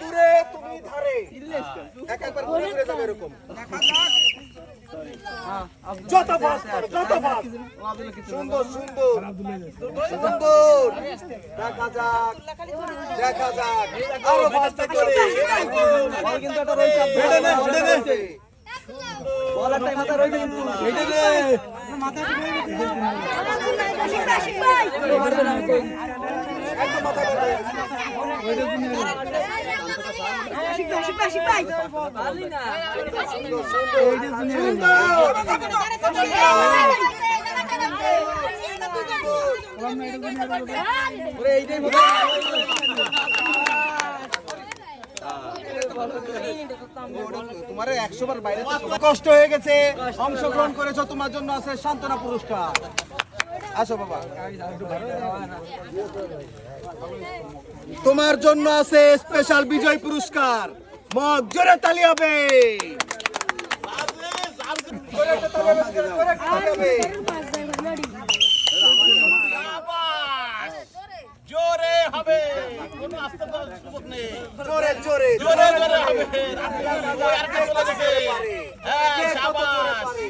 দূরে তুমি ধারে। এক একবার ঘুরে ঘুরে যাবে এরকম। যত যত সুন্দর সুন্দর। সুন্দর। দেখা যাক দেখা যাক। আরও ফাস্ট করে। কিন্তু একটা রয়েছে হেডে নে হেডে নে বলার টাইম মাথা রয়েছে কিন্তু হেডে নে মাথা করে তোমার একশো বার বাইরে কষ্ট হয়ে গেছে। অংশগ্রহণ করেছ তোমার জন্য আছে সান্ত্বনা পুরস্কার। আসো বাবা। তোমার জন্য আছে স্পেশাল বিজয় পুরস্কার। মগ জোরে তালি হবে। জোরে হবে, জোরে। জোরে কোনো আস্তে সুযোগ নেই জোরে হবে হ্যাঁ কে কত জোরে শাবাশ পারে?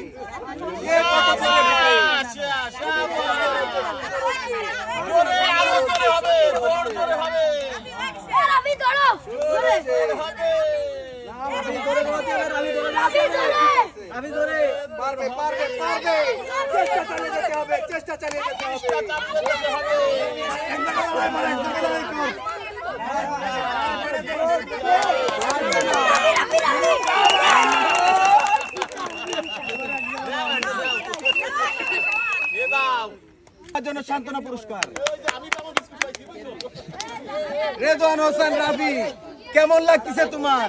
কে কত জোরে পারে? শাবাশ শাবাশ জোরে আরও জোরে হবে জোর জোরে হবে আমি ধরে পারবে পারবে পারবে। চেষ্টা চালিয়ে যেতে হবে চেষ্টা চালিয়ে যেতে হবে। এ সান্ত্বনা পুরস্কার। রেজওয়ান হোসেন রাফি কেমন লাগতেছে তোমার?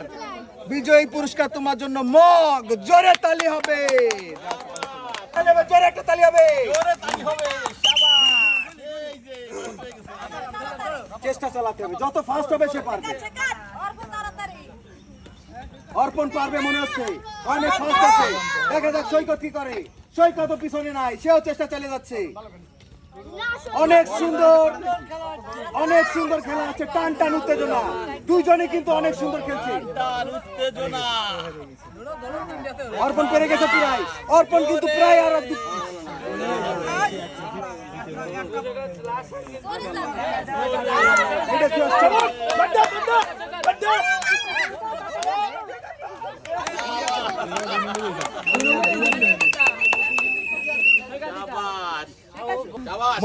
বিজয়ী পুরস্কার তোমার জন্য মগ জোরে তালি হবে। জোরে একটা তালি হবে। জোরে তালি হবে শাবাশ এই যে হয়ে গেছে। চেষ্টা চালাতে হবে যত ফাস্ট হবে সে পারবে। অর্পণ পারবে মনে হচ্ছে অনেক ফাস্ট আছে। দেখা যাক সৈকত কি করে। সৈকত পিছনে নাই সেও চেষ্টা চালিয়ে যাচ্ছে। অনেক সুন্দর অনেক সুন্দর খেলা আছে টান টান উত্তেজনা। দুইজনে কিন্তু অনেক সুন্দর খেলছে। অর্পণ পেরে গেছে প্রায়। অর্পণ কিন্তু প্রায় আর এটা কি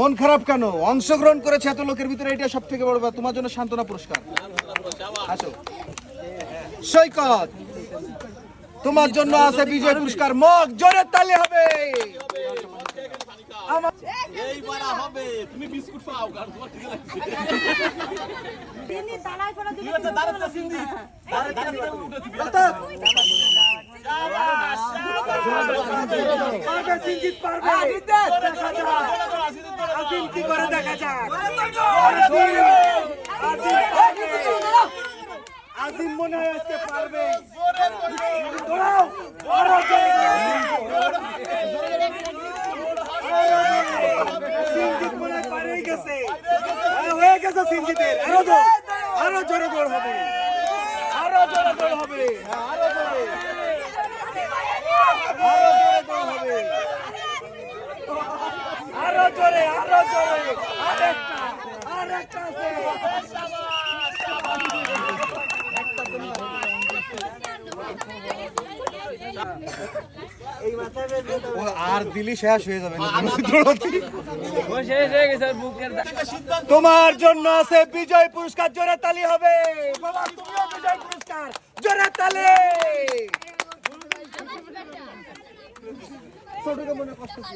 মন খারাপ কেন? অংশগ্রহণ করেছে এত লোকের ভিতরে এটা সব থেকে বড় তোমার জন্য সান্ত্বনা পুরস্কার। আসো। সৈকত তোমার জন্য আছে বিজয় পুরস্কার। মগ জোরে তালি হবে। আমার পারবে সিঞ্জিত পারবে দেখা দেখা যাক আজিম মনে হয় আজকে পারবে দৌড়াও। সিঞ্জিত আরও জোর জোর হবে আরও জোরে জোর হবে হ্যাঁ, আরও জোরে আরও জোরে জোর হবে আরও আর দিলি শেষ হয়ে যাবে তোমার জন্য আছে বিজয় পুরস্কার, জোরে তালি হবে। বাবা, তুমিও বিজয় পুরস্কার, জোরে তালি। ছোটকে মনে কষ্ট কি